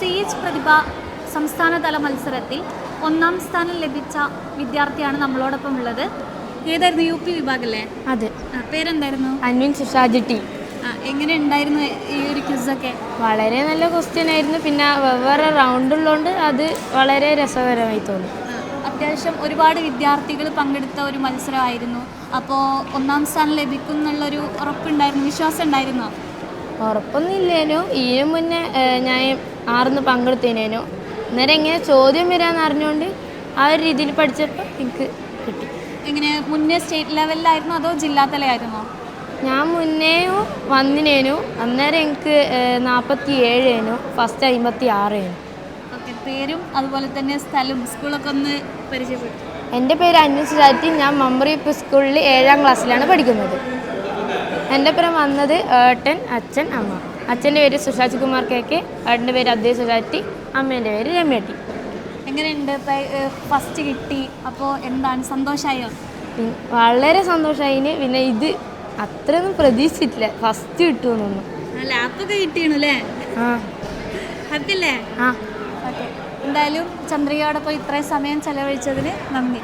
C H പ്രതിഭ സംസ്ഥാനതല മത്സരത്തിൽ ഒന്നാം സ്ഥാനം ലഭിച്ച വിദ്യാർത്ഥിയാണ് നമ്മളോടൊപ്പം ഉള്ളത്. ഏതായിരുന്നു യു പി വിഭാഗല്ലേ? അതെ. പേരെന്തായിരുന്നു? അൻവിൻ സുഷാജി ടി. എങ്ങനെ ഉണ്ടായിരുന്നു ഈ ഒരു ക്വിസൊക്കെ? വളരെ നല്ല ക്വസ്റ്റ്യൻ ആയിരുന്നു. പിന്നെ വെവ്വേറെ റൗണ്ട് ഉള്ളതുകൊണ്ട് അത് വളരെ രസകരമായി തോന്നി. അത്യാവശ്യം ഒരുപാട് വിദ്യാർത്ഥികൾ പങ്കെടുത്ത ഒരു മത്സരമായിരുന്നു. അപ്പോൾ ഒന്നാം സ്ഥാനം ലഭിക്കും എന്നുള്ളൊരു ഉറപ്പുണ്ടായിരുന്നു? വിശ്വാസം ഉണ്ടായിരുന്നോ ഉറപ്പൊന്നും ഇല്ലേനു ഇതിനു മുന്നേ ഞാൻ ആറിന്ന് പങ്കെടുത്തതിനോ അന്നേരം എങ്ങനെ ചോദ്യം വരാന്ന് അറിഞ്ഞുകൊണ്ട് ആ ഒരു രീതിയിൽ പഠിച്ചപ്പോൾ എനിക്ക് കിട്ടി. എങ്ങനെ? മുന്നേ സ്റ്റേറ്റ് ലെവലിലായിരുന്നു അതോ ജില്ലാ തലയായിരുന്നോ? ഞാൻ മുന്നേ വന്നിനേനു. അന്നേരം എനിക്ക് നാൽപ്പത്തി ഏഴേനു ഫസ്റ്റ് അമ്പത്തി ആറേനു ഓക്കെ പേരും അതുപോലെ തന്നെ സ്ഥലം സ്കൂളൊക്കെ ഒന്ന് പരിചയപ്പെട്ടു. എന്റെ പേര് അന്വേഷിച്ചാറ്റി ഞാൻ മമ്പറി പി സ്കൂളിൽ ഏഴാം ക്ലാസ്സിലാണ് പഠിക്കുന്നത്. എന്റെ പേരം വന്നത് ഏട്ടൻ അച്ഛൻ അമ്മ. അച്ഛന്റെ പേര് സുഷാജ് കുമാർ കെ കെ ഏട്ടന്റെ പേര് അദ്വൈ സുഷാറ്റി അമ്മേന്റെ പേര് രമ്യട്ടി. എങ്ങനെയുണ്ട് ഫസ്റ്റ് കിട്ടി അപ്പോൾ എന്താണ് സന്തോഷമായോ വളരെ സന്തോഷമായി പിന്നെ ഇത് അത്രയൊന്നും പ്രതീക്ഷിച്ചിട്ടില്ല. ഫസ്റ്റ് കിട്ടുമെന്നൊന്നും ലാപ്പൊക്കെ കിട്ടിയണു അല്ലേ ആ. ആ. ഓക്കെ. എന്തായാലും ചന്ദ്രികയോടൊപ്പം ഇത്രയും സമയം ചെലവഴിച്ചതിന് നന്ദി.